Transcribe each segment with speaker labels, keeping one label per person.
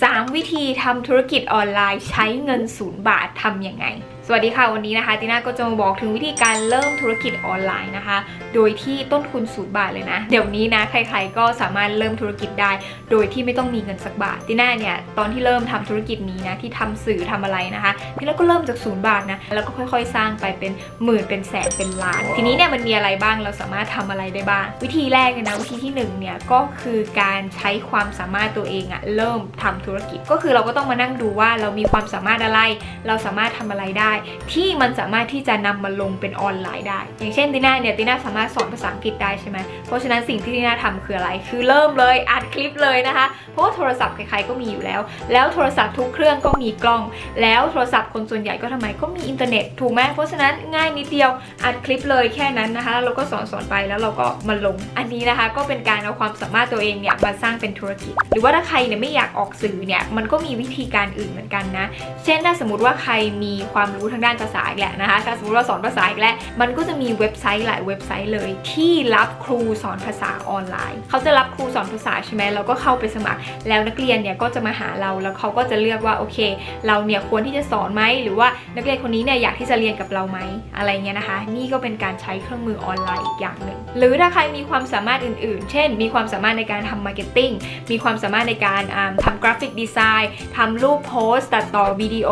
Speaker 1: 3 วิธีทำธุรกิจออนไลน์ใช้เงินศูนย์บาททำยังไง สวัสดีค่ะวันนี้นะคะติน่าก็จะมาบอกถึงวิธีการเริ่มธุรกิจออนไลน์นะคะ โดยที่ต้นทุนศูนย์บาทเลยนะ เดี๋ยวนี้นะใครๆก็สามารถเริ่มธุรกิจได้ โดยที่ไม่ต้องมีเงินสักบาทติน่าเนี่ยตอนที่เริ่มทำธุรกิจนี้นะที่ทำสื่อทำอะไรนะคะติน่าก็เริ่มจากศูนย์บาทนะแล้วก็ค่อยๆ สร้างไปเป็นหมื่นเป็นแสนเป็นล้าน ทีนี้เนี่ยมันมีอะไรบ้างเราสามารถทำอะไรได้บ้าง วิธีแรกเลยนะวิธีที่หนึ่งเนี่ยก็คือการใช้ความสามารถตัวเองอะเริ่มทำธุรกิจ ก็คือเราก็ต้องมานั่งดูว่าเรามีความสามารถอะไร เราสามารถทำอะไรได้ที่มันสามารถที่จะนำมาลงเป็นออนไลน์ได้ อย่างเช่นติน่าเนี่ยติน่าสามารถสอนภาษาอังกฤษได้ใช่ไหมเพราะฉะนั้นสิ่งที่ติน่าทำคืออะไร คือเริ่มเลยอัดคลิปเลยนะคะ เพราะว่าโทรศัพท์ใครๆก็มีอยู่แล้ว แล้วโทรศัพท์ทุกเครื่องก็มีกล้อง แล้วโทรศัพท์คนส่วนใหญ่ก็ทำไมก็มีอินเทอร์เน็ตถูกไหมเพราะฉะนั้นง่ายนิดเดียวอัดคลิปเลยแค่นั้นนะคะแล้วเราก็สอนสอนไปแล้วเราก็มาลง อันนี้นะคะก็เป็นการเอาความสามารถตัวเองเนี่ยมาสร้างเป็นธุรกิจ หรือว่าถ้าใครเนี่ยไม่อยากออกสื่อเนี่ยมันก็มีวิธีการอื่นเหมือนกันนะ เช่นถ้าสมมติว่าใครมีความรู้ทางด้านภาษาอีกแหละนะคะ ถ้าสมมติว่าสอนภาษาอีกแล้ว มันก็จะมีเว็บไซต์หลายเว็บไซต์เลย ที่รับครูสอนภาษาออนไลน์ เขาจะรับครูสอนภาษาใช่ไหมเราก็เข้าไปสมัคร แล้วนักเรียนเนี่ยก็จะมาหาเรา แล้วเขาก็จะเลือกว่าโอเค เราเนี่ยควรที่จะสอนไหม หรือว่านักเรียนคนนี้เนี่ยอยากที่จะเรียนกับเราไหม อะไรเงี้ยนะคะ นี่ก็เป็นการใช้เครื่องมือออนไลน์อีกอย่างหนึ่ง หรือถ้าใครมีความสามารถอื่น ๆ เช่น มีความสามารถในการทำมาร์เก็ตติ้ง มีความสามารถในการทำกราฟิกดีไซน์ทำรูปโพสต์ตัดต่อวิดีโอ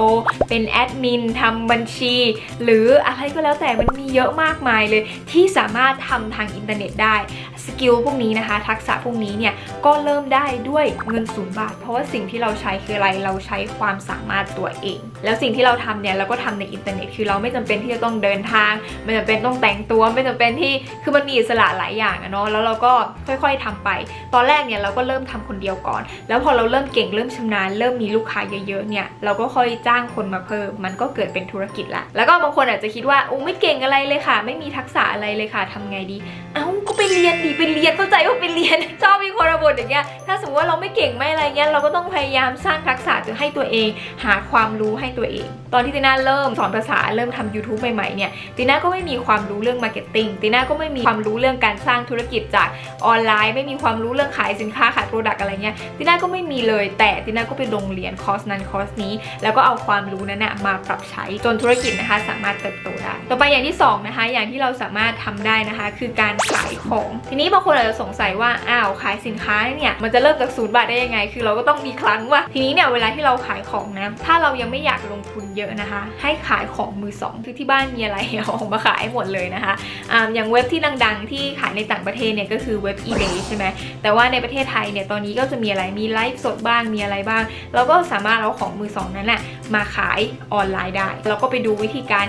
Speaker 1: เป็นแอดมินทำบัญชี หรืออะไรก็แล้วแต่มันมีเยอะมากมายเลย ที่สามารถทำทางอินเทอร์เน็ตได้สกิลพวกนี้นะคะ ทักษะพวกนี้เนี่ยก็เริ่มได้ด้วยเงินศูนย์บาท เพราะว่าสิ่งที่เราใช้คืออะไรเราใช้ความสามารถตัวเอง แล้วสิ่งที่เราทำเนี่ยเราก็ทำในอินเทอร์เน็ตคือเราไม่จำเป็นที่จะต้องเดินทาง ไม่จำเป็นต้องแต่งตัวไม่จำเป็นที่คือมันมีอิสระหลายอย่างอะเนาะแล้วเราก็ค่อยๆทำไป ตอนแรกเนี่ยเราก็เริ่มทำคนเดียวก่อน แล้วพอเราเริ่มเก่งเริ่มชำนาญเริ่มมีลูกค้าเยอะๆเนี่ยเราก็ค่อยจ้างคนมาเพิ่ม มันก็เกิดเป็นธุรกิจละแล้วก็บางคนอาจจะคิดว่าอู้ไม่เก่งอะไรเลยค่ะ ไม่มีทักษะอะไรเลยค่ะทำไงดี เอ้า ก็ไปเรียนดีไปเรียนเข้าใจว่าไปเรียน ชอบมีคนระบนอย่างเงี้ยถ้าสมมติว่าเราไม่เก่งไม่อะไรเงี้ยเราก็ต้องพยายามสร้างทักษะให้ตัวเอง หาความรู้ให้ตัวเอง ตอนที่ติน่าเริ่มสอนภาษาเริ่มทำ YouTube ใหม่ๆเนี่ยติน่าก็ไม่มีความรู้เรื่องมาร์เก็ตติ้งติน่าก็ไม่มีความรู้เรื่องการสร้างธุรกิจจากออนไลน์ ไม่มีความรู้เรื่องขายสินค้าขายโปรดักต์อะไรเงี้ยติน่าก็ไม่มีเลย แต่ติน่าก็ไปลงเรียนคอร์สนั้นคอร์สนี้ แล้วก็เอาความรู้นั้นนะมาปรับใช้จนธุรกิจนะคะ สามารถเติบโตได้ ต่อไปอย่างที่สองนะคะอย่างที่เราสามารถทำได้นะคะ คือการขายของ ทีนี้บางคนอาจจะสงสัยว่าอ้าวขายสินค้าเนี่ยมันจะเริ่มจากศูนย์บาทได้ยังไง คือเราก็ต้องมีครั้งว่า ทีนี้เนี่ยเวลาที่เราขายของนะถ้าเรายังไม่อยากลงทุนเยอะนะคะ ให้ขายของมือสองคือที่บ้านมีอะไรเอาออกมาขายหมดเลยนะคะอ่าอย่างเว็บที่ดังๆ ที่ขายในต่างประเทศเนี่ยก็คือเว็บ eBay ใช่ไหมแต่ว่าในประเทศไทยเนี่ยตอนนี้ก็จะมีอะไรมีไลฟ์สดบ้างมีอะไรบ้าง เราก็สามารถเอาของมือสองนั้นแหละ มาขายออนไลน์ได้ เราก็ไปดูวิธีการ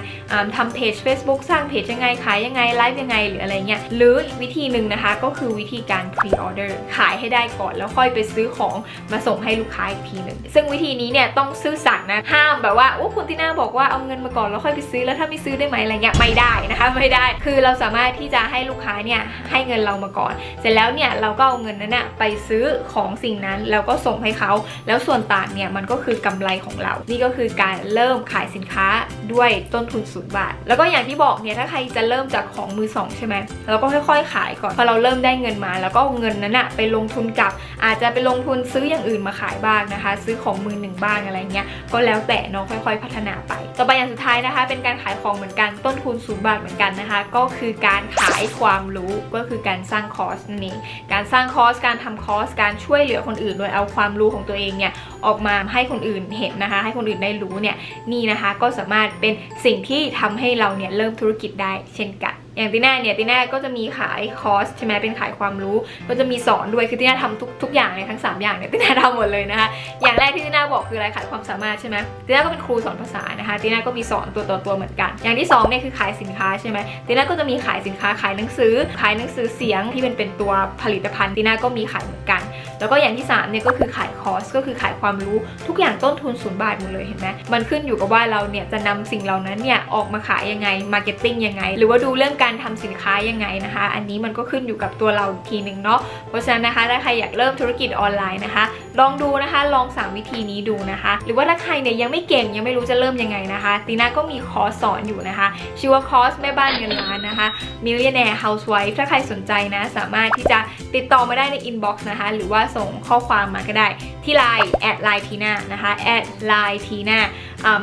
Speaker 1: ทำเพจ Facebook สร้างเพจยังไงขายยังไงไลฟ์ยังไงหรืออะไรเงี้ยหรืออีกวิธีหนึ่งนะคะก็คือวิธีการ pre order ขายให้ได้ก่อนแล้วค่อยไปซื้อของมาส่งให้ลูกค้าอีกทีหนึ่งซึ่งวิธีนี้เนี่ยต้องซื่อสัตย์นะห้ามแบบว่าโอ้คุณที่น่าบอกว่าเอาเงินมาก่อนแล้วค่อยไปซื้อแล้วถ้าไม่ซื้อได้ไหมอะไรเงี้ยไม่ได้นะคะไม่ได้ คือเราสามารถที่จะให้ลูกค้าเนี่ยให้เงินเรามาก่อน เสร็จแล้วเนี่ยเราก็เอาเงินนั้นนะไปซื้อของสิ่งนั้นแล้วก็ส่งให้เขา แล้วส่วนต่างเนี่ยมันก็คือกำไรของเรานี่ก็คือการเริ่มขายสินค้าด้วยต้นทุนศูนย์บาท แล้วก็อย่างที่บอกเนี่ยถ้าใครจะเริ่มจากของมือสองใช่ไหมเราก็ค่อยๆ ขายก่อนพอเราเริ่มได้เงินมา แล้วก็เอาเงินนั้นอะไปลงทุนกับ อาจจะไปลงทุนซื้ออย่างอื่นมาขายบ้างนะคะ ซื้อของมือหนึ่งบ้างอะไรเงี้ยก็แล้วแต่เนาะค่อย ๆ พัฒนาไป ต่อไปอย่างสุดท้ายนะคะ เป็นการขายของเหมือนกันต้นทุนศูนย์บาทเหมือนกันนะคะ ก็คือการขายความรู้ก็คือการสร้างคอร์สนั่นเองการสร้างคอร์สการทำคอร์สการช่วยเหลือคนอื่น โดยเอาความรู้ของตัวเองเนี่ยออกมาให้คนอื่นเห็นนะคะ ให้คนอื่นได้รู้เนี่ยนี่นะคะก็สามารถเป็นสิ่งที่ทำให้เราเนี่ยเริ่มธุรกิจได้เช่นกัน อย่างตีน่าเนี่ยตีน่าก็จะมีขายคอร์สใช่ไหมเป็นขายความรู้ ก็จะมีสอนด้วยคือตีน่าทำทุกทุกอย่างเลยทั้ง 3 อย่างเนี่ยตีน่าทำหมดเลยนะคะอย่างแรกที่ตีน่าบอกคืออะไรขายความสามารถใช่ไหมตีน่าก็เป็นครูสอนภาษานะคะตีน่าก็มีสอนตัวต่อตัวเหมือนกัน อย่างที่สองเนี่ยคือขายสินค้าใช่ไหมตีน่าก็จะมีขายสินค้าขายหนังสือ ขายหนังสือเสียงที่เป็นเป็นตัวผลิตภัณฑ์ตีน่าก็มีขายเหมือนกัน แล้วก็อย่างที่3เนี่ยก็คือขายคอร์สก็คือขายความรู้ทุกอย่างต้นทุนศูนย์บาทหมดเลยเห็นไหมมันขึ้นอยู่กับว่าเราเนี่ยจะนำสิ่งเหล่านั้นเนี่ยออกมาขายยังไงมาร์เก็ตติ้งยังไง หรือว่าดูเรื่องการทำสินค้ายังไงนะคะ อันนี้มันก็ขึ้นอยู่กับตัวเราอีกทีหนึ่งเนาะเพราะฉะนั้นนะคะถ้าใครอยากเริ่มธุรกิจออนไลน์นะคะ ลองดูนะคะลอง3วิธีนี้ดูนะคะ หรือว่าถ้าใครเนี่ยยังไม่เก่งยังไม่รู้จะเริ่มยังไงนะคะตีน่าก็มีคอร์สสอนอยู่นะคะชื่อว่าคอร์สแม่บ้านเงินล้านนะคะ Millionaire Housewife ถ้าใครสนใจนะสามารถที่จะติดต่อมาได้ในอินบ็อกซ์นะคะ หรือว่าส่งข้อความมาก็ได้ที่ Line แอดไลน์ทีน่านะคะแอดไลน์ทีน่า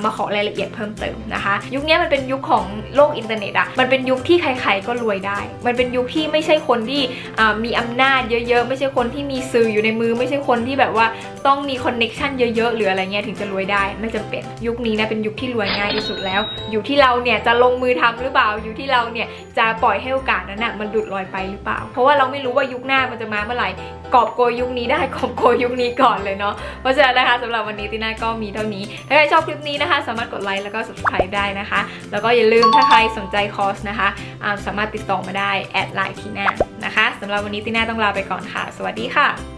Speaker 1: มาขอรายละเอียดเพิ่มเติมนะคะ ยุคนี้มันเป็นยุคของโลกอินเทอร์เน็ตอะมันเป็นยุคที่ใครๆก็รวยได้ มันเป็นยุคที่ไม่ใช่คนที่มีอำนาจเยอะๆ ไม่ใช่คนที่มีสื่ออยู่ในมือ ไม่ใช่คนที่แบบว่าต้องมีคอนเน็ชันเยอะๆหรืออะไรเงี้ยถึงจะรวยได้ ไม่จำเป็นยุคนี้นะเป็นยุคที่รวยง่ายที่สุดแล้ว อยู่ที่เราเนี่ยจะลงมือทำหรือเปล่าอยู่ที่เราเนี่ยจะปล่อยให้โอกาสนั้นนะมันหลุดลอยไปหรือเปล่า เพราะว่าเราไม่รู้ว่ายุคหน้ามันจะมาเมื่อไหร่กอบโกยยุคนี้ได้กอบโกยยุคนี้ก่อนเลยเนาะเพราะฉะนั้นนะคะสำหรับวันนี้ติน่าก็มีเท่านี้ถ้าใครชอบคลิปนี้นะคะ สามารถกดไลค์แล้วก็ subscribe ได้นะคะ แล้วก็อย่าลืมถ้าใครสนใจคอร์สนะคะาสามารถติดต่อมาได้แอดไลน์ทีน่านะคะสำหรับวันนี้ทีน่าต้องลาไปก่อนค่ะ สวัสดีค่ะ